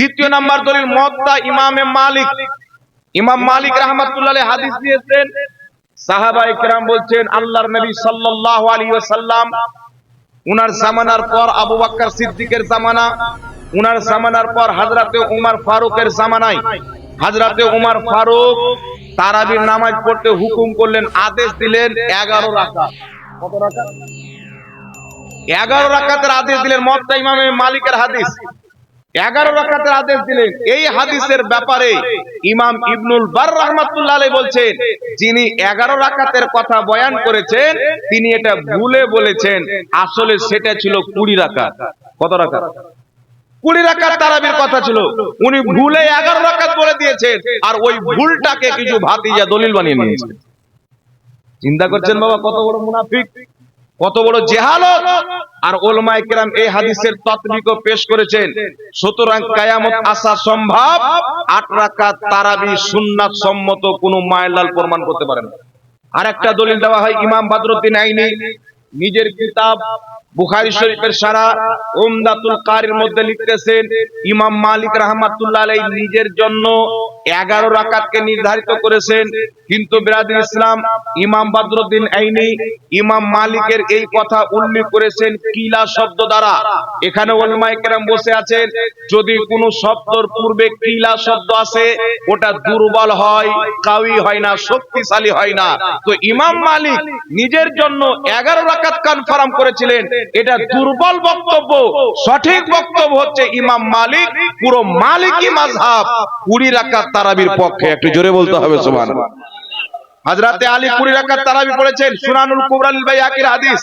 দ্বিতীয় নাম্বার দলিল মত্তা ইমামে মালিক। ইমাম মালিক রহমাতুল্লাহ হাদিস দিয়েছেন, সাহাবা বলছেন, আল্লাহর নবী সাল্লাল্লাহু আলাইহি ওয়াসাল্লাম, উনার জামানার পর আবু বকর সিদ্দিকের জামানা, উনার জামানার পর হযরতে উমর ফারুকের জামানায়। হযরতে উমর ফারুক তারাবির নামাজ পড়তে হুকুম করলেন, আদেশ দিলেন 11 রাকাত। কত রাকাত? 11 রাকাতের আদেশ দিলেন মত্তা ইমামে মালিকের হাদিস। এগারো রাকাতের আদেশ দিলেন। এই হাদিসের ব্যাপারে ইমাম ইবনুল বার রহমাতুল্লাহ বলছেন, যিনি এগারো রাকাতের কথা বয়ান করেছেন, তিনি এটা ভুলে বলেছেন, আসলে সেটা ছিল কুড়ি রাকাত। কত রাকাত? কুড়ি রাকাত তারাবির কথা ছিল। উনি ভুলে এগারো রাকাত বলে দিয়েছেন, আর ওই ভুলটাকে কিছু ভাতিজা দলিল বানিয়ে নিয়েছে। চিন্তা করছেন বাবা, কত বড় মুনাফিক? কত বড় জেহালত। আর ওলমায় কেরাম এই হাদিসের ততবিকও পেশ করেছেন। সুতরাং কায়ামত আসা সম্ভব। আট রাকাত তারাবি সুন্নাত সম্মত কোনো মায়লাল প্রমাণ করতে পারেন আর একটা দলিল দেওয়া হয় ইমাম বাদরুদ্দিন আইনি। নিজের কিতাব, বুখারী শরীফের সারা উমদাতুল কারির মধ্যে লিখতেছেন, ইমাম মালিক রাহমাতুল্লাহ আলাইহি নিজের জন্য 11 রাকাতকে নির্ধারিত করেছেন। কিন্তু বিরাদিন ইসলাম, ইমাম বদরুদ্দিন আইনি, ইমাম মালিকের এই কথা উল্লেখ করেছেন কিলা শব্দ দ্বারা। এখানে ওলামায়ে কেরাম বসে আছেন, যদি কোনো শব্দর পূর্বে কিলা শব্দ আছে, ওটা দুর্বল হয় কাউই হয় না, শক্তিশালী হয় না। তো ইমাম মালিক নিজের জন্য 11 রাকাত কনফার্ম করেছিলেন। এটা দুর্বল বক্তব্য। সঠিক বক্তব্য হচ্ছে ইমাম মালিক, পুরো মালিকি মাযহাব। 20 রাকাত তারাবির পক্ষে। একটু জোরে বলতে হবে, সুবহানাল্লাহ। হযরতে আলী 20 রাকাত তারাবি পড়েছেন। সুনানুল কুবরা লিল বাইহাকির হাদিস।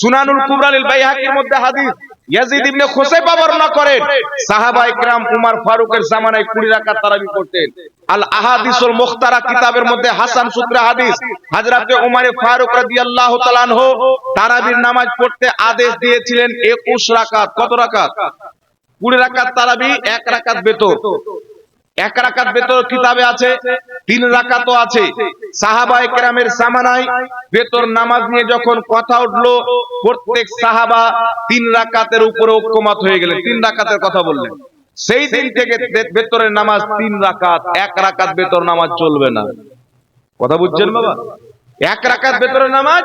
সুনানুল কুবরা লিল বাইহাকির মধ্যে হাদিস। ইয়াজিদ ইবনে বর্ণনা করেন, সাহাবা ইকরাম ফারুকের জামানায় 20 রাকাত তারাবি করতেন। আল আহাদিসুল মুখতারা কিতাবের মধ্যে হাসান সূত্রে হাদিস, হযরতে উমর ফারুক রাদিয়াল্লাহু তাআলা আনহু তারাবির নামাজ পড়তে আদেশ দিয়েছিলেন 21 রাকাত। কত রাকাত? 20 রাকাত তারাবি এক রাকাত বেতর এক রাকাত বেতর কিতাবে আছে, তিন রাকাতও আছে। সাহাবা একরামের সামানায় বেতর নামাজ নিয়ে যখন কথা উঠল, প্রত্যেক সাহাবা তিন রাকাতের উপরে ঐক্যমত হয়ে গেলেন, তিন রাকাতের কথা বললেন। সেই দিন থেকে বেতরের নামাজ তিন রাকাত, এক রাকাত বেতর নামাজ চলবে না। কথা বুঝছেন বাবা? এক রাকাত বেতরের নামাজ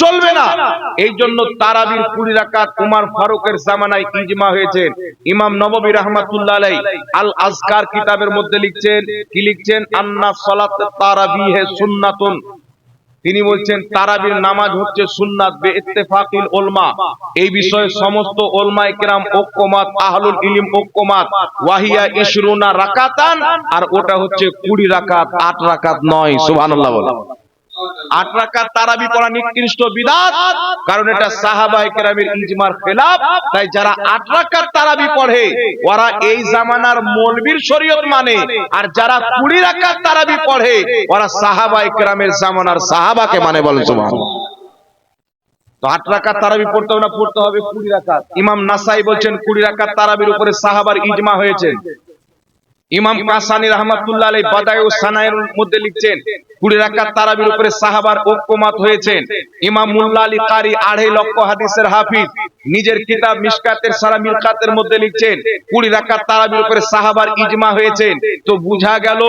চলবে না। এই জন্য তারাবির কুড়ি রাকাত উমার ফারুকের জামানায় ইজমা হয়েছে ইমাম নববী রহমাতুল্লাহ আলাই আল আজকার কিতাবের মধ্যে লিখছেন, কি লিখছেন? আন্না সালাত তারাবিহে সুন্নাতুন। তিনি বলছেন, তারাবির নামাজ হচ্ছে সুন্নাত বে ইত্তেফাকিল উলমা। এই বিষয়ে সমস্ত ওলমায়ে কেরাম ঐক্যমত, আহলুল ইলম ঐক্যমত, ওয়াহিয়া ইশরুনা রাকাতান, আর ওটা হচ্ছে 20 রাকাত, আট রাকাত নয়। সুবহানাল্লাহ বলা আট রাকাত তারাবি পড়া নিকৃষ্ট বিদাত, কারণ এটা কেরামের ইজমার খেলাফ। তাই যারা আট রাকাত তারাবি পড়ে, ওরা এই জামানার শরীয়ত মানে। আর যারা কুড়ি রাকাত তারাবি পড়ে, ওরা কেরামের জামানার সাহাবাকে মানে সুবহানাল্লাহ। তো আট রাকাত তারাবি পড়তে হবে না, পড়তে হবে কুড়ি রাকাত। ইমাম নাসাই বলছেন, কুড়ি রাকাত তারাবির উপরে সাহাবার ইজমা হয়েছে। ইমাম কাসানি রহমাতুল্লাহ আলাই বাদায়ু সানায়ের মধ্যে লিখছেন, কুড়ি রাকাত তারাবির উপরে সাহাবার ঐক্যমত হয়েছেন। ইমাম মুল্লা আলী কারি আড়াই লক্ষ হাদিসের হাফিজ, নিজের কিতাব মিশকাতের সারা মিরকাতের মধ্যে লিখছেন, কুড়ি রাকাত তারাবির উপরে সাহাবার ইজমা হয়েছেন। তো বুঝা গেল,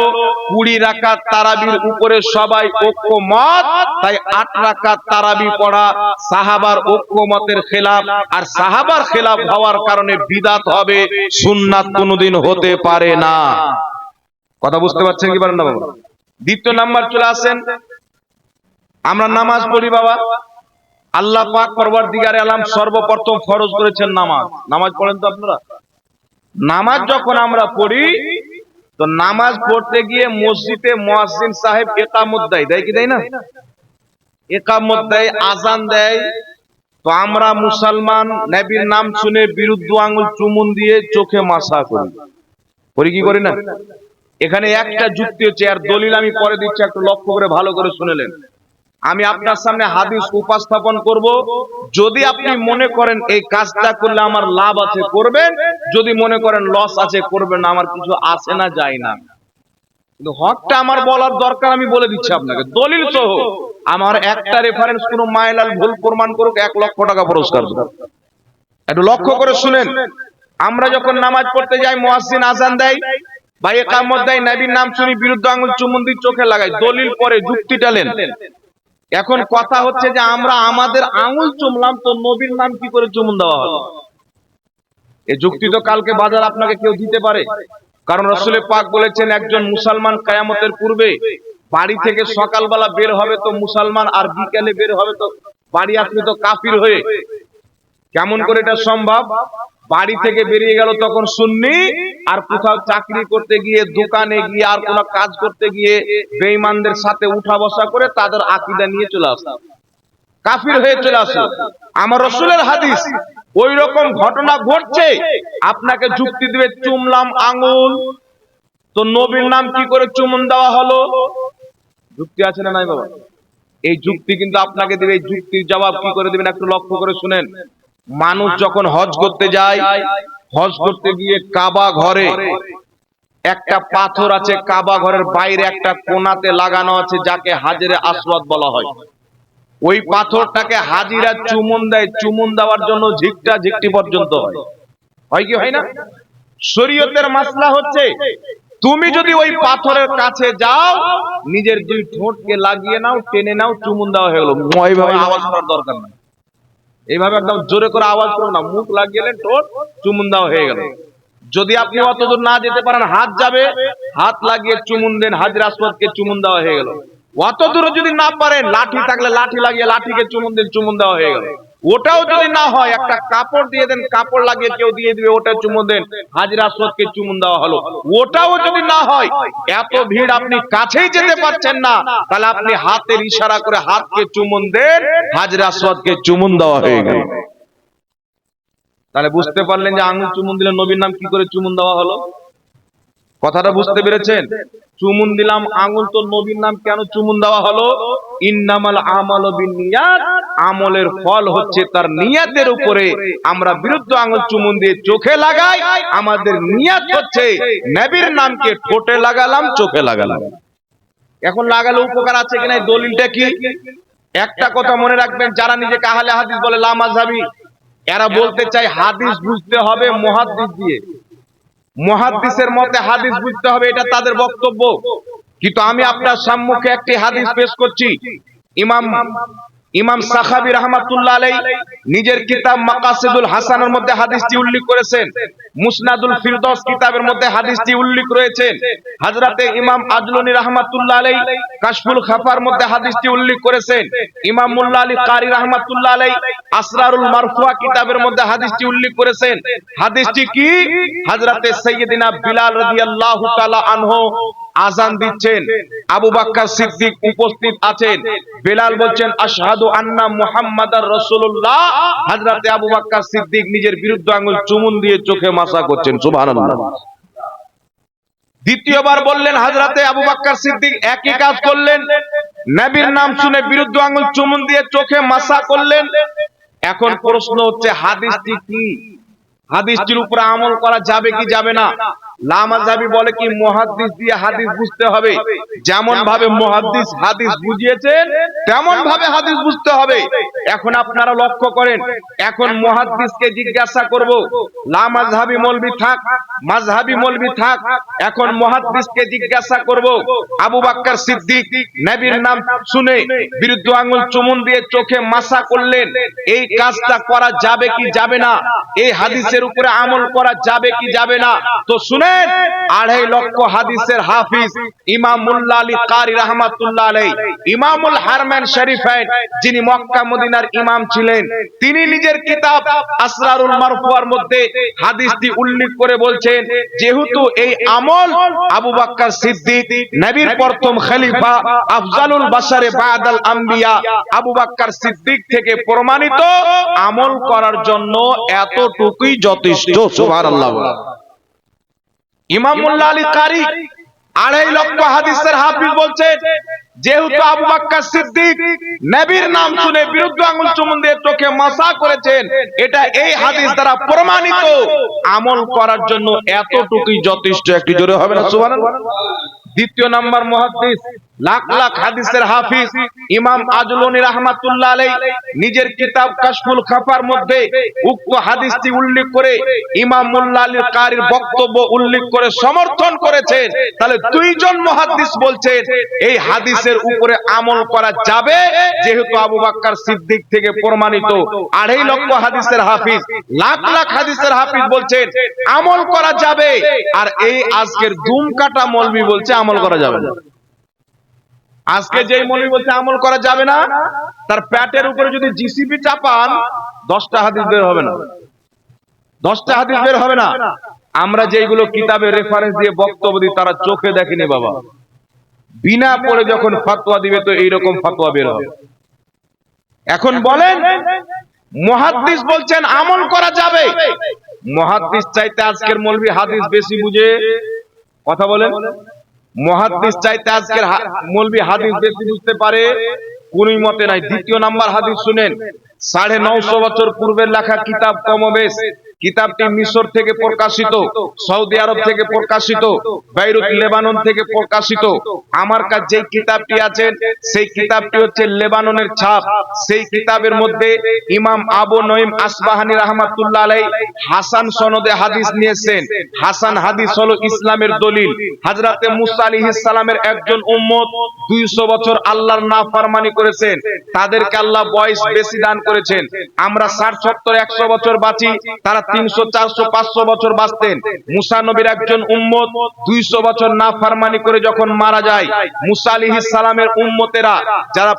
কুড়ি রাকাত তারাবির উপরে সবাই ঐক্যমত, তাই আট রাকাত তারাবি পড়া সাহাবার ঐক্যমতের খেলাফ, আর সাহাবার খেলাফ হওয়ার কারণে বিদাত হবে, সুন্নাত কোনোদিন হতে পারে না। কথা বুঝতে পারছেন কি পারেন না বাবা দ্বিতীয় নাম্বার চলে আসেন। আমরা নামাজ পড়ি বাবা। আল্লাহ পাক পরবর্তীকারে আলাম সর্বপ্রথম ফরজ করেছেন নামাজ। নামাজ পড়েন তো আপনারা? নামাজ যখন আমরা পড়ি তো নামাজ পড়তে গিয়ে মসজিদে মুয়াজ্জিন সাহেব একামত দেয়। দেয় কি দেয় না? একামত দেয় আজান দেয়। তো আমরা মুসলমান নবীর নাম শুনে বিরুদ্ধ আঙুল চুমুন দিয়ে চোখে মাসা করি। করি কি করি না? এখানে একটা যুক্তি হচ্ছে আর দলিল আমি পরে দিচ্ছি একটু লক্ষ্য করে ভালো করে শুনেলেন। আমি আপনার সামনে হাদিস উপস্থাপন করব। যদি আপনি মনে করেন এই কাজটা করলে আমার লাভ আছে করবেন। যদি মনে করেন লস আছে করবেন আমার কিছু আসে না যায় না। কিন্তু হকটা আমার বলার দরকার আমি বলে দিচ্ছি আপনাকে। দলিল সহ আমার একটা রেফারেন্স কোন মাইলাল ভুল প্রমাণ করুক এক লক্ষ টাকা পুরস্কার দেবো। একটু লক্ষ্য করে শুনেন। আমরা যখন নামাজ পড়তে যাই, মুয়াজ্জিন আজান দেয় বা একামত দেয়, নবীর নাম শুনি বিরুদ্ধ আঙুল চুমুন দিয়ে চোখে লাগাই দলিল পরে যুক্তি টালেন এখন কথা হচ্ছে যে আমরা আমাদের আঙুল চুমলাম তো নবীর নাম কি করে চুমুন দেওয়া হলো এই যুক্তি তো কালকে বাজার আপনাকে কেউ দিতে পারে। কারণ রসুলের পাক বলেছেন, একজন মুসলমান কায়ামতের পূর্বে বাড়ি থেকে সকালবেলা বের হবে তো মুসলমান আর বিকেলে বের হবে তো বাড়ি আসবে তো কাফির হয়ে। কেমন করে এটা সম্ভব? বাড়ি থেকে বেরিয়ে গেল তখন শুননি আর কোথাও চাকরি করতে গিয়ে দোকানে গিয়ে আর কোনো কাজ করতে গিয়ে বেঈমানদের সাথে উঠা বসা করে তাদের আকিদা নিয়ে চলে আসে কাফির হয়ে চলে আসে আমার রসুলের হাদিস ওই রকম ঘটনা ঘটছে। আপনাকে যুক্তি দিবে চুমলাম আঙুল। তো নবীর নাম কি করে চুমন দেওয়া হলো? যুক্তি আছে না নাই বাবা? এই যুক্তি কিন্তু আপনাকে দিবে এই যুক্তির জবাব কি করে দেবেন একটু লক্ষ্য করে শুনেন। মানুষ যখন হজ করতে যায় হজ করতে গিয়ে কাবা ঘরে একটা পাথর আছে কাবা ঘরের বাইরে একটা কোনাতে লাগানো আছে যাকে হাজরে আসওয়াদ বলা হয়। ওই পাথরটাকে হাজিরা চুমুন দেয় চুমুন দেওয়ার জন্য ঝিকটা ঝিকটি পর্যন্ত হয়। হয় কি হয় না? শরীয়তের মাসলা হচ্ছে তুমি যদি ওই পাথরের কাছে যাও নিজের দুই ঠোঁটকে লাগিয়ে নাও টেনে নাও চুমুন দেওয়া হয়ে গেল। এইভাবে আওয়াজ করার দরকার নাই। এইভাবে একদম জোরে করে আওয়াজ করুন না, মুখ লাগিয়ে ঠোঁট চুমুন দাও হয়ে গেল। যদি আপনি অতদূর না যেতে পারেন, হাত যাবে, হাত লাগিয়ে চুমুন দেন, হাজির আসবাদকে চুমুন দেওয়া হয়ে গেল। অত দূরে যদি না পারেন, লাঠি থাকলে লাঠি লাগিয়ে লাঠিকে চুমুন দিন, চুমুন দেওয়া হয়ে গেল। ওটাও যদি না হয়, একটা কাপড় দিয়ে দেন, কাপড় লাগিয়ে কেউ দিয়ে দিবে, ওটা চুমুন দেন, হাজির আসবাদকে চুমুন দেওয়া হলো। ওটাও যদি না হয়, এত ভিড় আপনি কাছেই যেতে পারছেন না, তাহলে আপনি হাতের ইশারা করে হাতকে চুমুন দেন, হাজির আসবাদকে চুমুন দেওয়া হয়ে গেল। তাহলে বুঝতে পারলেন যে আঙুল চুমুন দিলে নবীর নাম কি করে চুমুন দেওয়া হলো? কথাটা বুঝতে পেরেছেন? চুমুন দিলাম, আঙুল তো নবীর নাম কেন চুমুন দেওয়া হলো? ইন্নামাল আমাল বিনিয়াত, আমলের ফল হচ্ছে তার নিয়াতের উপরে। আমরা বিরুদ্ধ আঙুল চুমুন দিয়ে চোখে লাগাই, আমাদের নিয়াত হচ্ছে নবীর নামকে ঠোঁটে লাগালাম, চোখে লাগালাম। এখন লাগালে উপকার আছে কিনা দলিলটা কি? একটা কথা মনে রাখবেন, যারা নিজে কাহালে হাদিস বলে লামাজাবি এরা বলতে চায় হাদিস বুঝতে হবে মহাদিস দিয়ে। মহাদিসের মতে হাদিস বুঝতে হবে, এটা তাদের বক্তব্য। কিন্তু আমি আপনার সম্মুখে একটি হাদিস পেশ করছি। ইমাম ইমাম সাখাবি রহমাতুল্লাহ আলাই নিজের কিতাব মাকাসিদুল হাসানের মধ্যে হাদিসটি উল্লেখ করেছেন। মুসনাদুল ফিরদৌস কিতাবের মধ্যে হাদিসটি উল্লেখ রয়েছে হযরতে ইমাম আজলুনি রহমাতুল্লাহ আলাই কাশফুল খাফার মধ্যে হাদিসটি উল্লেখ করেছেন। ইমাম মুল্লা আলী কারি রহমাতুল্লাহ আলাই আসরারুল মারফুয়া কিতাবের মধ্যে হাদিসটি উল্লেখ করেছেন। হাদিসটি কি? হযরতে সাইয়্যিদিনা বিলাল রাদিয়াল্লাহু তাআলা আনহু আজান দিচ্ছেন। আবু বাক্কার সিদ্দিক উপস্থিত আছেন। বিলাল বলছেন, আশহাদু আন্না মুহাম্মাদার আবু সিদ্দিক নিজের বিরুদ্ধ চুমুন দিয়ে চোখে মাসা করছেন দ্বিতীয়বার বললেন, হযরতে আবু বাক্কার সিদ্দিক একই কাজ করলেন, নবীর নাম শুনে বিরুদ্ধ আঙ্গুল চুমুন দিয়ে চোখে মাসা করলেন। এখন প্রশ্ন হচ্ছে, হাদিসটি কি? হাদিসটির উপরে আমল করা যাবে কি যাবে না? লামাজাবি বলে কি মুহাদ্দিস দিয়ে হাদিস বুঝতে হবে? যেমন ভাবে মুহাদ্দিস হাদিস বুঝিয়েছেন, তেমন ভাবে হাদিস বুঝতে হবে। এখন আপনারা লক্ষ্য করেন, এখন জিজ্ঞাসা করব লামাজহাবি মৌলবি থাক, মাযহাবি মৌলবি থাক, এখন জিজ্ঞাসা করব, আবু বাক্কার সিদ্দিক, নবীর নাম শুনে বিরুদ্ধ আঙ্গুল চুমুন দিয়ে চোখে মাসা করলেন, এই কাজটা করা যাবে কি যাবে না? এই হাদিসের উপরে আমল করা যাবে কি যাবে না? তো শুনেন আড়াই লক্ষ হাদিসের হাফিজ ইমাম মুল্লা আলী কারি রহমাতুল্লাহ আলাই ইমামুল যিনি মক্কা মদিনার ইমাম ছিলেন, তিনি নিজের কিতাব আসরারুল মারফুয়ার মধ্যে হাদিসটি উল্লেখ করে বলছেন, যেহেতু এই আমল আবু বাক্কার সিদ্দিক, নবীর প্রথম খলিফা আফজালুল বাশারে বাদাল আম্বিয়া আবু সিদ্দিক থেকে প্রমাণিত আমল করার জন্য এতটুকুই যথেষ্ট আলী আড়াই লক্ষ হাদিসের যেহেতু সিদ্দিক নাম শুনে আঙুল চোখে করেছেন, এটা এই হাদিস দ্বারা প্রমাণিত। আমল করার জন্য এতটুকুই যথেষ্ট, একটি জোরে হবে না দ্বিতীয় নাম্বার মুহাদ্দিস। লাখ লাখ হাদিসের হাফিজ ইমাম আজলনি রহমাতুল্লাহ আলাই নিজের কিতাব কাশফুল খাফার মধ্যে উক্ত হাদিসটি উল্লেখ করে ইমাম মুল্লা আলী কারির বক্তব্য উল্লেখ করে সমর্থন করেছেন। তাহলে দুইজন মুহাদ্দিস বলছেন, এই হাদিসের উপরে আমল করা যাবে? যেহেতু আবু বাক্কার সিদ্দিক থেকে প্রমাণিত। আড়াই লক্ষ হাদিসের হাফিজ, লাখ লাখ হাদিসের হাফিজ বলছেন, আমল করা যাবে। আর এই আজকের দুম কাটা মলবি বলছে আমল করা যাবে না। আজকে যেই মৌলবী বলছে আমল করা যাবে না, তার প্যাটের উপরে যদি জিসিপি চাপান, দশটা হাদিস বের হবে না। দশটা হাদিস বের হবে না। আমরা যেগুলো কিতাবে রেফারেন্স দিয়ে বক্তব্য দিই, তারা চোখে দেখেনি বাবা। বিনা পড়ে যখন ফতোয়া দিবে, তো এইরকম ফতোয়া বের হবে। এখন বলেন, মহাদ্দিস বলছেন আমল করা যাবে। মহাদ্দিস চাইতে আজকের মৌলবী হাদিস বেশি বুঝে কথা বলেন। মহাদ্দিস চাইতে আজকের মৌলবী হাদিস বেশি বুঝতে পারে কোন মতে নাই। দ্বিতীয় নাম্বার হাদিস শুনেন, সাড়ে নশো বছর পূর্বের লেখা কিতাব কমবেশ। কিতাবটি মিশর থেকে প্রকাশিত, সৌদি আরব থেকে প্রকাশিত, বাইরুত লেবানন থেকে প্রকাশিত। আমার কাছে যে কিতাবটি আছে, সেই কিতাবটি হচ্ছে লেবাননের ছাপ। সেই কিতাবের মধ্যে ইমাম আবু নঈম আসবাহানি রহমাতুল্লাহ আলাই হাসান সনদে হাদিস নিয়েছেন। হাসান হাদিস হলো ইসলামের দলিল। হাজরাতে মুসা আলাইহিস সালামের একজন উম্মত 200 বছর আল্লাহর নাফরমানি করেছেন। তাদেরকে আল্লাহ বয়স বেশি দান করেছেন। আমরা 60 70 100 বছর বাঁচি, তারা 300 400 500 বছর বাঁচতেন। মুসা নবীর একজন উম্মত 200 বছর নাফরমানি করে যখন মারা যায়, মুসা আলাইহিস সালামের উম্মতেরা, যারা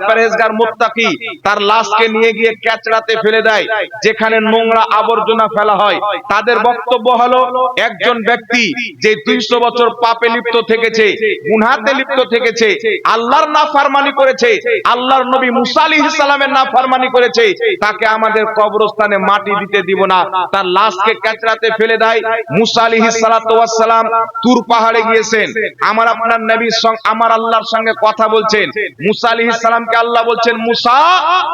মুত্তাকি, তার লাশকে নিয়ে গিয়ে ক্যাচড়াতে ফেলে দেয়, যেখানে নোংরা আবর্জনা ফেলা হয়। তাদের বক্তব্য হলো, একজন ব্যক্তি যে 200 বছর পাপে লিপ্ত থেকেছে, গুনাহতে লিপ্ত থেকেছে, আল্লাহর নাফরমানি করেছে, আল্লাহর নবী মুসা আলাইহিস সালামের নাফরমানি করেছে, তাকে আমাদের কবরস্থানে মাটি দিতে দিব না, তার লাশকে ক্যাচড়াতে ফেলে দেয়। মুসা আলাইহিস সালাতু ওয়াস সালাম তুর পাহাড়ে গিয়েছেন। আমার আপনার নবীর সঙ্গে, আমার আল্লাহর সঙ্গে কথা বলছেন। মুসা আলাইহিস সালামকে আল্লাহ বলছেন, মুসা,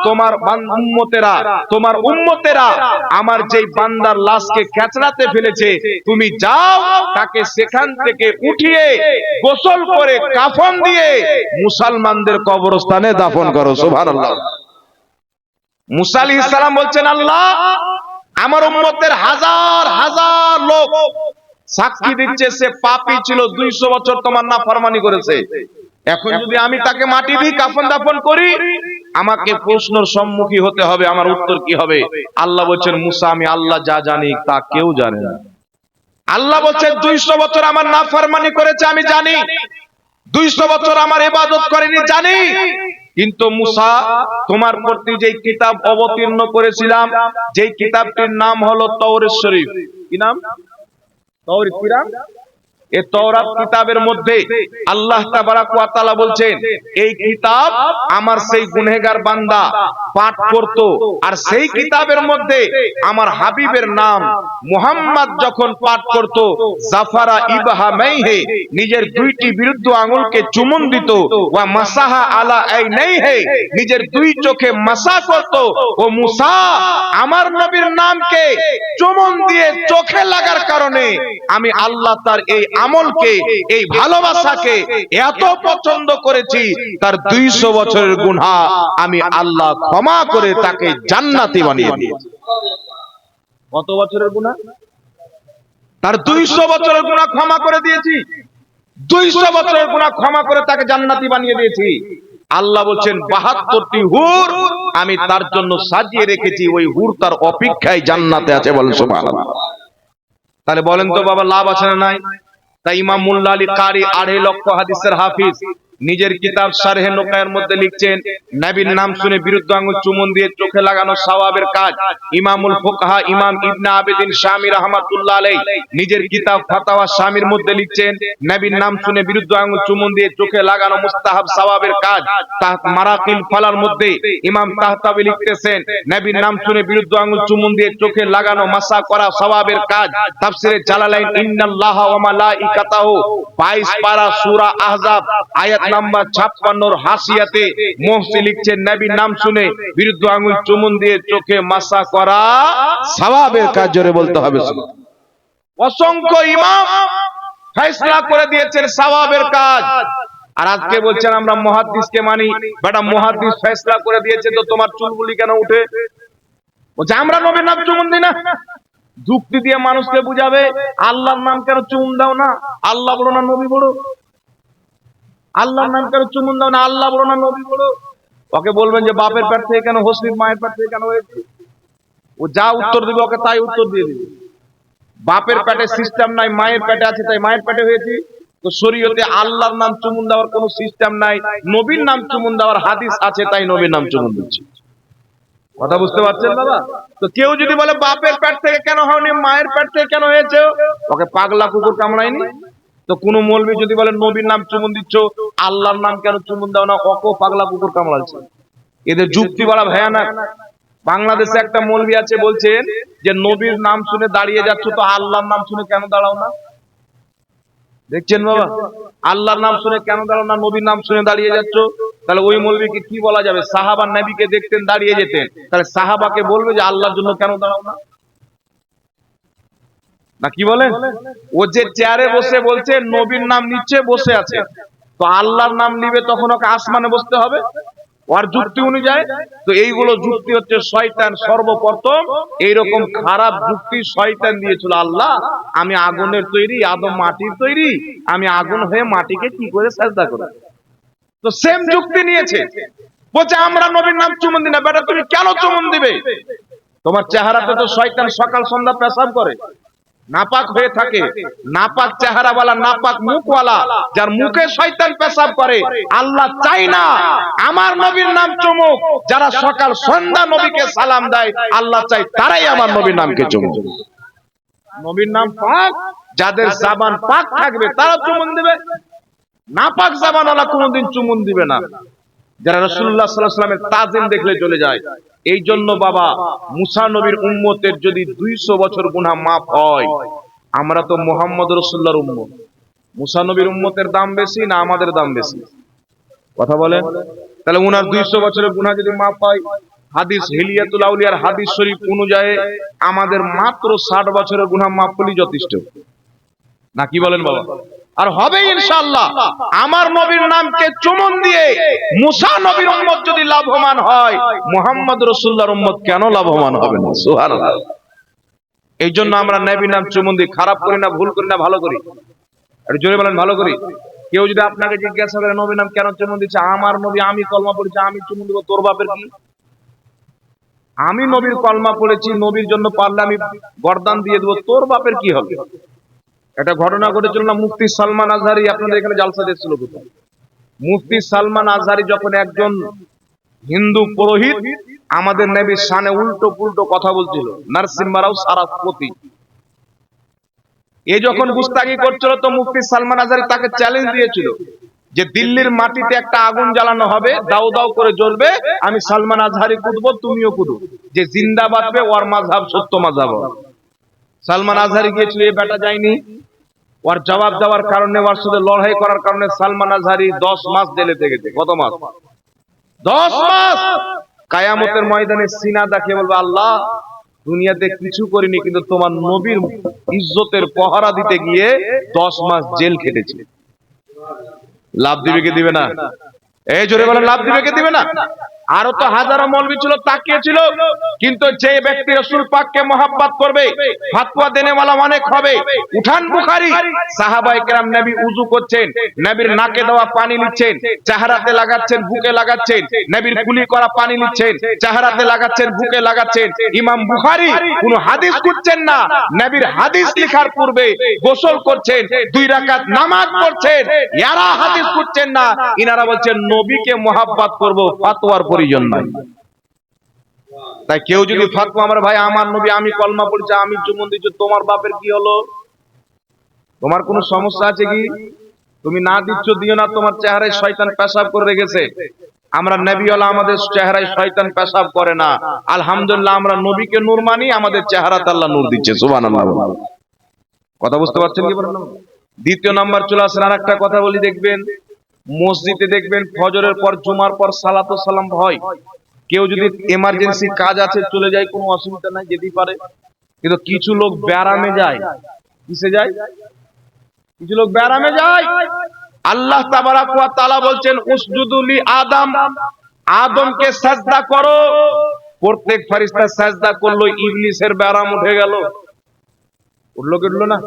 তোমার উম্মতেরা তোমার উম্মতেরা আমার যেই বান্দার লাশকে ক্যাচড়াতে ফেলেছে, তুমি যাও, তাকে সেখান থেকে উঠিয়ে গোসল করে কাফন দিয়ে মুসলমানদের কবরস্থানে দাফন করো। সুবহানাল্লাহ। মুসা আলাইহিস সালাম বলছেন, আল্লাহ আমার উম্মতের হাজার হাজার লোক সাক্ষী দিচ্ছে সে পাপী ছিল দুইশো বছর তোমার না ফরমানি করেছে। এখন যদি আমি তাকে মাটি দিই কাফন দাফন করি আমাকে প্রশ্নের সম্মুখী হতে হবে আমার উত্তর কি হবে। আল্লাহ বলছেন মুসা আমি আল্লাহ যা জানি তা কেউ জানে না। আল্লাহ বলছেন দুইশো বছর আমার না ফরমানি করেছে আমি জানি। দুইশো বছর আমার ইবাদত করেনি জানি। কিন্তু মুসা, তোমার প্রতি যে কিতাব অবতীর্ণ করেছিলাম, যেই কিতাবটির নাম হলো তৌরেশ শরীফ। কি নাম? নাম? এ কিতাবের মধ্যে আল্লাহ বলছেন, এই কিতাব আমার সেই বান্দা পাঠ করত আর সেই কিতাবের মধ্যে আমার হাবিবের নাম মুহাম্মদ যখন পাঠ করত, জাফারা ইবহামাইহে নিজের দুইটি বিরুদ্ধ আঙুলকে চুমন দিত, ওয়া মাসাহা আলা আইনাইহে নিজের দুই চোখে মাসা করত, ও মুসা আমার নবীর নামকে চুমন দিয়ে চোখে লাগার কারণে আমি আল্লাহ তার এই আমলকে এই ভালোবাসাকে এত পছন্দ করেছি তার দুইশো বছরের গুনাহ আমি আল্লাহ ক্ষমা করে তাকে জান্নাতি বানিয়ে দিয়েছি। কত বছরের গুনাহ? তার দুইশো বছরের গুনাহ ক্ষমা করে দিয়েছি। দুইশো বছরের গুনাহ ক্ষমা করে তাকে জান্নাতি বানিয়ে দিয়েছি। আল্লাহ বলছেন বাহাত্তরটি হুর আমি তার জন্য সাজিয়ে রেখেছি ওই হুর তার অপেক্ষায় জান্নাতে আছে বলেন সুবহানাল্লাহ। তাহলে বলেন তো বাবা লাভ আছে না নাই? তাই ইমাম মুল্লা আলী কারি আড়াই লক্ষ হাদিসের হাফিজ। নিজের কিতাব সারহে নোকায়ের মধ্যে লিখছেন, নবীর নাম শুনে বিরুদ্ধ আঙ্গুল চুমন দিয়ে চোখে লাগানো সওয়াবের কাজ। ইমামুল ফুকাহা ইমাম ইবনে আবেদিন শামী রাহমাতুল্লাহ আলাইহি নিজের কিতাব ফাতাওয়া শামীর মধ্যে লিখছেন, নবীর নাম শুনে বিরুদ্ধ আঙ্গুল চুমন দিয়ে চোখে লাগানো মুস্তাহাব সওয়াবের কাজ। তাহ মারাকিল ফালার মধ্যে ইমাম তাহতাবি লিখতেছেন, নবীর নাম শুনে বিরুদ্ধ আঙ্গুল চুমন দিয়ে চোখে লাগানো মাসা করা সওয়াবের কাজ। তাফসিরে জালালাইন, ইন্নাল্লাহা ওয়া মালাইকাতাহু। 22 পারা সূরা আহজাব, আয়াত নাম্বার 56 এর হাসিয়াতে মুফতি লিখছেন, নবীর নাম শুনে বিরুদ্ধ আঙ্গুল চুমন দিয়ে চোখে মাসা করা সওয়াবের কাজ জোরে বলতে হবে অসংখ্য ইমাম ফয়সালা করে দিয়েছেন সওয়াবের কাজ। আর আজকে বলছেন, আমরা মহাদ্দিসকে মানি। বেটা, মহাদ্দিস ফেসলা করে দিয়েছে তো তোমার চুলগুলি কেন উঠে? বলছে, আমরা নবীর নাম চুমুন দিই না। যুক্তি দিয়ে মানুষকে বুঝাবে। আল্লাহর নাম কেন চুমুন দাও না? আল্লাহ বলো না, নবী বড় আল্লাহর নাম কেন চুমুন দাও না? আল্লাহ বলো না, নবী বড় ওকে বলবেন যে বাপের পেট থেকে কেন হসলির মায়ের পেট থেকে কেন হয়েছে? ও যা উত্তর দিবে, ওকে তাই উত্তর দিয়ে দিবে। বাপের পেটে সিস্টেম নাই, মায়ের পেটে আছে, তাই মায়ের পেটে হয়েছে। তো শরীয়তে আল্লাহর নাম চুমুন দেওয়ার কোনো সিস্টেম নাই, নবীর নাম চুমুন দেওয়ার হাদিস আছে, তাই নবীর নাম চুমুন দিচ্ছে। কথা বুঝতে পারছেন দাদা তো কেউ যদি বলে বাপের পেট থেকে কেন হয়নি, মায়ের পেট থেকে কেন হয়েছে, ওকে পাগলা কুকুর কামড়ায়নি? তো কোন মৌলবি যদি বলে নবীর নাম চুমুন দিচ্ছ, আল্লাহর নাম কেন চুমুন দাও না? অকো পাগলা কুকুর কামড়াচ্ছে। এদের যুক্তি বলা ভয়ানক। বাংলাদেশে একটা মৌলবি আছে, বলছেন যে, নবীর নাম শুনে দাঁড়িয়ে যাচ্ছ তো আল্লাহর নাম শুনে কেন দাঁড়াও না? দেখছেন বাবা? আল্লাহর নাম শুনে কেন দাঁড়াও না, নবীর নাম শুনে দাঁড়িয়ে যাচ্ছ? তাহলে ওই মৌলবীকে কি বলা যাবে? সাহাবা নবীকে দেখতেন, দাঁড়িয়ে যেতেন। তাহলে সাহাবাকে বলবে যে, আল্লাহর জন্য কেন দাঁড়াও না? না, কি বলে ও যে চেয়ারে বসে বলছে, নবীর নাম নিচ্ছে বসে আছে। তো আল্লাহর নাম নিবে তখন ওকে আসমানে বসতে হবে। ওর যুক্তি অনুযায়ী, তো এইগুলো যুক্তি হচ্ছে শয়তান সর্বপ্রথম। এইরকম খারাপ যুক্তি শয়তান দিয়েছিল, আল্লাহ, আমি আগুনের তৈরি, আদম মাটির তৈরি, আমি আগুন হয়ে মাটিকে কি করে সাজদা করে তো সেম যুক্তি নিয়েছে। বলছে, আমরা নবীর নাম চুমন দিই না, বেটা, তুমি কেন চুমন দিবে? তোমার চেহারাতে তো শয়তান সকাল সন্ধ্যা পেশাব করে। নাপাক হয়ে থাকে। নাপাক চেহারাওয়ালা, নাপাক মুখওয়ালা, যার মুখে শয়তান পেশাব করে, আল্লাহ চাই না। আমার নবীর নাম চুমুক। যারা সকাল সন্ধ্যা নবীকে সালাম দেয়, আল্লাহ চাই তারাই আমার নবীর নামকে চুমুক। নবীর নাম পাক। যাদের জাবান পাক থাকবে, তারা চুমুন দিবে। নাপাক জাবানওয়ালা কোনোদিন চুমুন দিবে না। যারা রসুল্লাহ সাল্লামের তাজিম দেখলে চলে যায়। এই জন্য বাবা, মুসা নবীর উম্মতের যদি দুইশো বছর গুণা মাফ হয়, আমরা তো মোহাম্মদ রসুল্লাহর উম্মত। মুসা নবীর উম্মতের দাম বেশি না আমাদের দাম বেশি? কথা বলেন। তাহলে উনার দুইশো বছরের গুণা যদি মাফ হয়, হাদিস হিলিয়াতুল আউলিয়ার হাদিস শরীফ অনুযায়ী আমাদের মাত্র ষাট বছরের গুণা মাফ করলেই যথেষ্ট। না কি বলেন বাবা? আর হবে ইনশাআল্লাহ। আমার নবীর নামকে চুমন দিয়ে মুসা নবীর উম্মত যদি লাভবান হয় মুহাম্মদ রাসূলুল্লাহর উম্মত কেন লাভবান হবে না? সুবহানাল্লাহ। এই জন্য আমরা নবীর নাম চুমন দিই খারাপ করি না ভুল করি না ভালো করি। একটু জোরে বলেন ভালো করি? কেউ যদি আপনাকে জিজ্ঞাসা করে নবীর নাম কেন চুমন দিচ্ছে? আমার নবী আমি কলমা পড়েছি আমি চুমন দিব তোর বাপের কি? আমি নবীর কলমা পড়েছি নবীর জন্য পারলে আমি গর্দান দিয়ে দেবো তোর বাপের কি হবে? একটা ঘটনা ঘটেছিল না, মুফতি সালমান আজহারি আপনাদের এখানে জালসা কোথায় মুফতি সালমান আজহারি যখন একজন হিন্দু পুরোহিত, আমাদের নেবির সানে উল্টো পুল্টো কথা বলছিল নারসিম্মারাও সারাপতি এ যখন গুস্তাগি করছিল তো মুফতি সালমান আজহারি তাকে চ্যালেঞ্জ দিয়েছিল যে দিল্লির মাটিতে একটা আগুন জ্বালানো হবে, দাও দাও করে জ্বলবে, আমি সালমান আজহারি কুদবো, তুমিও কুদো। যে জিন্দা বাঁচবে ওর মাঝাব সত্য মাঝাব সালমান আজহারি গিয়েছিল এ বেটা যায়নি। ওর জবাব দেওয়ার কারণে ওর সাথে লড়াই করার কারণে সালমান আজহারি দশ মাস জেলে গেছে। কত মাস? দশ মাস! কায়ামতের ময়দানে সিনা দেখে বলবে আল্লাহ দুনিয়াতে কিছু করিনি কিন্তু তোমার নবীর ইজ্জতের পহারা দিতে গিয়ে দশ মাস জেল খেটেছে। লাভ দিবে কে দিবে না? এই জোরে বলেন লাভ দিবে কে দিবে না? আরও তো হাজারো মলবি ছিল তাকিয়েছিল কিন্তু যে ব্যক্তি রসুল পাককে মহাব্বাত করবে ফাতোয়া দেনেওয়ালা অনেক হবে। উঠান বুখারি সাহাবাই কেরাম নবী উজু করছেন, নবীর নাকে দেওয়া পানি নিচ্ছেন, চেহারাতে লাগাচ্ছেন, বুকে লাগাচ্ছেন, নবীর কুলি করা পানি নিচ্ছেন, চেহারাতে লাগাচ্ছেন, বুকে লাগাচ্ছেন। ইমাম বুখারি কোন হাদিস খুঁজছেন না, নবীর হাদিস লেখার পূর্বে গোসল করছেন, দুই রাকাত নামাজ পড়ছেন, ইয়ারা হাদিস খুঁজছেন না, ইনারা বলছেন, নবীকে মহাব্বাত করব ফাতোয়ার প্রয়োজন নাই। তাই কেউ যদি ফাতোয়া আমার ভাই, আমার নবী, আমি কলমা পড়ছি, আমি চুমন দিচ্ছি তোমার বাপের কি হলো? তোমার কোনো সমস্যা আছে কি? তুমি না দিচ্ছ, দিও না, তোমার চেহারায় শয়তান পেশাব করে রেখেছে। আমরা নবীওয়ালা, আমাদের চেহারায় শয়তান পেশাব করে না। আলহামদুলিল্লাহ, আমরা নবীকে নূর মানি, আমাদের চেহারাতে আল্লাহ নূর দিচ্ছে, সুবহানাল্লাহ। কথা বুঝতে পারছেন কি দ্বিতীয় নাম্বার চলে আসেন আর একটা কথা বলি, দেখবেন মসজিদে দেখবেন ফজরের পর, জুমার পর সালাত সালাম হয়। কেউ যদি এমার্জেন্সি কাজ আছে, চলে যায়, কোনো অসুবিধা নাই, যেতেই পারে। কিন্তু কিছু লোক ব্যারামে যায়। কিসে যায়? কিছু লোক ব্যারামে যায়। আল্লাহ ওয়া বলছেন উসজুদুলি আদম। আদমকে সাজদা করো। প্রত্যেক ফেরেশতা সাজদা করল, ইবলিসের ব্যারাম উঠে গেল। উঠল কি উঠল না?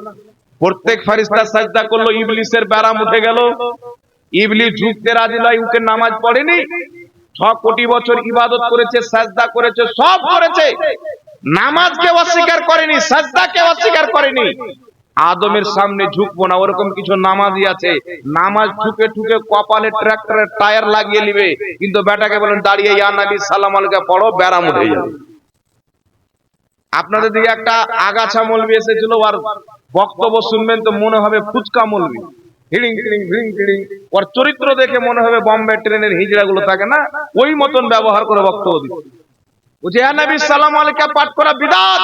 প্রত্যেক ফেরেশতা সাজদা করল, ইবলিসের ব্যারাম উঠে গেল। ইবলিস ঝুঁকতে রাজি নয়, উকে নামাজ পড়েনি। ছ কোটি বছর ইবাদত করেছে, সাজদা করেছে, সব করেছে। নামাজকে অস্বীকার করেনি, সাজদাকে অস্বীকার করেনি। আদমের সামনে ঝুঁকবো না, ওরকম কিছু নামাজই আছে। নামাজ ঠুকে ঠুকে কপালে ট্রাক্টরের টায়ার লাগিয়ে নিবে, কিন্তু বেটাকে বলেন, দাঁড়িয়ে ইয়া নবী, সালাম আলাইকা, পড়ো, ব্যারাম উঠে যাবে আপনাদের দিকে একটা আগাছা মলবি এসেছিল, আর বক্তব্য শুনবেন তো মনে হবে ফুচকা মলবি। হিড়িং হিড়িং হিড়িং হিড়িং। ওর চরিত্র দেখে মনে হবে বম্বে ট্রেনের হিজড়া গুলো থাকে না? ওই মতন ব্যবহার করে বক্তব্য দিচ্ছে। বুঝে নবী, সালাম আলাইকা, পাঠ করা বিদাত!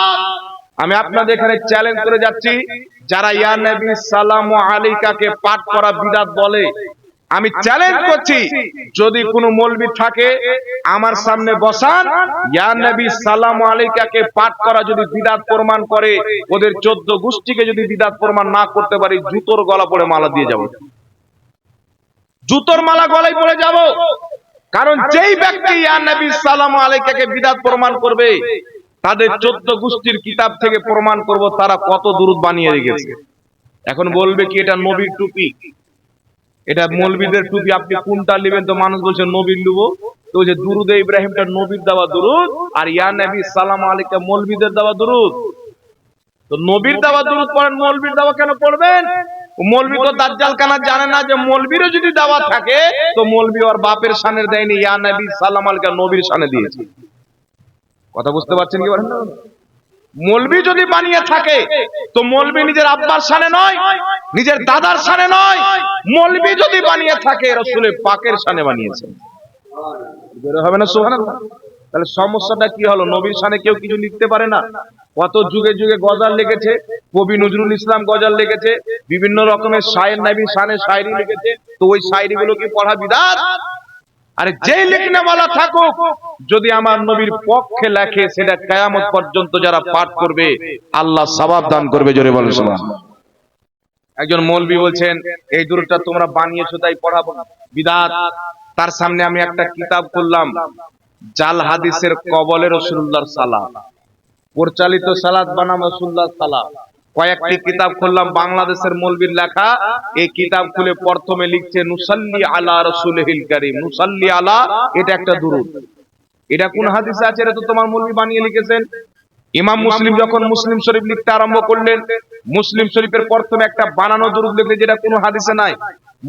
আমি আপনাদের এখানে চ্যালেঞ্জ করে যাচ্ছি, যারা, ইয়া নবী, সালাম আলাইকাকে পাঠ করা বিদাত বলে আমি চ্যালেঞ্জ করছি যদি কোনো মৌলবি থাকে আমার সামনে বসান। ইয়া নবী সালাম আলাইকাকে পাঠ করা যদি বিদাত প্রমাণ করে ওদের চোদ্দ গোষ্ঠীকে যদি বিদাত প্রমাণ না করতে পারি জুতোর গলা পড়ে মালা দিয়ে যাব। জুতোর মালা গলায় পড়ে যাব। কারণ যেই ব্যক্তি ইয়া নবী সালাম আলাইকাকে বিদাত প্রমাণ করবে তাদের চোদ্দ গোষ্ঠীর কিতাব থেকে প্রমাণ করব তারা কত দূরত বানিয়ে রেখেছে। এখন বলবে কি এটা নবীর টুপি? এটা মৌলবীদের টুপি আপনি কোনটা নেবেন? তো মানুষ বলছে নবীর লুবো তো যে দুরুদে ইব্রাহিমটা নবীর দেওয়া দুরুদ আর ইয়া নবী সালাম আলাইকা মৌলবীদের দেওয়া দুরুদ। তো নবীর দেওয়া দুরুদ পড়েন মৌলবীর দেওয়া কেন পড়বেন? মৌলবী তো দাজ্জাল কানা জানে না যে মৌলবীরও যদি দেওয়া থাকে তো মৌলবী আর বাপের সানে দেয়নি ইয়া নবী সালাম আলাইকা নবীর সানে দিয়েছে। কথা বুঝতে পারছেন কি বলেন? মৌলবী যদি বানিয়ে থাকে, তো মৌলবী নিজের আব্বার সানে নয়, নিজের দাদার সানে নয় মৌলবী যদি বানিয়ে থাকে রসুলের পাকের সানে বানিয়েছে। হবে না, সুবহানাল্লাহ। তাহলে সমস্যাটা কি হলো? নবীর সানে কেউ কিছু লিখতে পারে না? কত যুগে যুগে গজাল লিখেছে কবি নজরুল ইসলাম গজাল লিখেছে বিভিন্ন রকমের শায়ের নবী শানে শায়রি লিখেছে, তো ওই শায়রি গুলো কি পড়া বিদাত? আরে যেই লিখনে বলা থাকুক যদি আমার নবীর পক্ষে লেখে সেটা কায়ামত পর্যন্ত যারা পাঠ করবে আল্লাহ সবাব দান করবে জোরে বলে একজন মৌলবী বলছেন এই দূরটা তোমরা বানিয়েছো তাই পড়াবো বিদাত তার সামনে আমি একটা কিতাব করলাম জাল হাদিসের কবলে রসুল্লাহর সালাম পরিচালিত সালাদ বানাম রসুল্লাহ সালাম কয়েকটি কিতাব খুললাম, বাংলাদেশের মৌলবীর লেখা। এই কিতাব খুলে প্রথমে লিখছে, নুসাল্লি আলা রসুলহিল কারীম। নুসাল্লি আলা, এটা একটা দুরুদ। এটা কোন হাদিসে আছে? এটা তো তোমার মৌলবী বানিয়ে লিখেছেন। ইমাম মুসলিম যখন মুসলিম শরীফ লিখতে আরম্ভ করলেন, মুসলিম শরীফের প্রথমে একটা বানানো দুরুদ লিখলে যেটা কোনো হাদিসে নাই।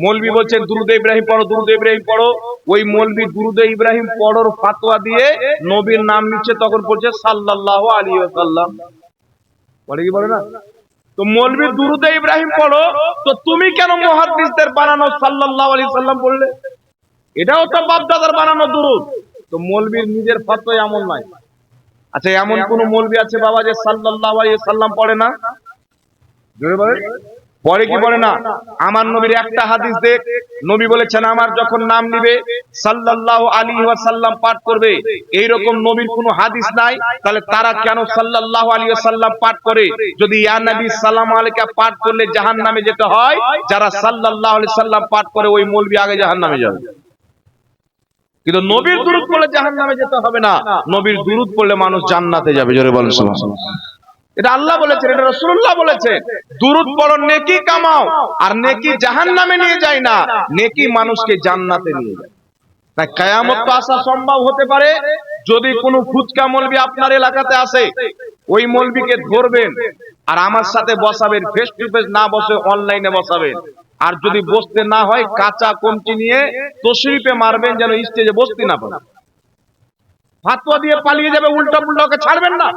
মৌলবী বলছেন দুরুদ ইব্রাহিম পড়ো, দুরুদ ইব্রাহিম পড়ো। ওই মৌলবী দুরুদ ইব্রাহিম পড়োর ফাতোয়া দিয়ে নবীর নাম নিচ্ছে, তখন বলছে সাল্লাল্লাহু আলাইহি ওয়াসাল্লাম। বলে কি বলে না? তো মৌলবী দুরুদে ইব্রাহিম পড়ো তো তুমি কেন মহাদিসদের বানানো সাল্লাল্লাহু আলি সাল্লাম বললে? এটাও তো বাপদাদার বানানো দুরুদ। তো মৌলবীর নিজের ফতোয়া এমন নাই। আচ্ছা এমন কোন মৌলবী আছে বাবা যে সাল্লাল্লাহু আলাইহি সাল্লাম পড়ে না? জোরে বলে পরে কি পড়ে না? আমার নবীর একটা হাদিস দেখ নবী বলেছেন আমার যখন নাম নিবে সাল্লাল্লাহু আলাইহি ওয়াসাল্লাম পাঠ করবে। এই রকম নবীর কোনো হাদিস নাই। তাহলে তারা কেন সাল্লাল্লাহু আলাইহি ওয়াসাল্লাম পাঠ করে? যদি ইয়া নবী সাল্লাম আলাইকা পাঠ করলে জাহান্নামে যেতে হয় যারা সাল্লাল্লাহু আলাইহি সাল্লাম পাঠ করে ওই মৌলবী আগে জাহান্নামে যাবে। কিন্তু নবীর দুরুদ পড়লে জাহান্নামে যেতে হবে না। নবীর দুরুদ পড়লে মানুষ জান্নাতে যাবে জোরে বলেন এটা আল্লাহ বলেছেন, এটা রসুল্লাহ বলেছেন। দুরুদ পড়ো, নেকি কামাও, আর নেকি জাহান্নামে নিয়ে যায় না, নেকি মানুষকে জান্নাতে নিয়ে যায় তাই কায়ামত তো আসা সম্ভব হতে পারে, যদি কোনো ফুচকা মলবি আপনার এলাকাতে আসে, ওই মলবিকে ধরবেন, আর আমার সাথে বসাবেন ফেস টু ফেস না বসে অনলাইনে বসাবেন। আর যদি বসতে না হয়, কাঁচা কমটি নিয়ে তশরিফে মারবেন, যেন স্টেজে বসতে না পারে। ফাতোয়া দিয়ে পালিয়ে যাবে উল্টা পুল্টা ওকে ছাড়বেন না।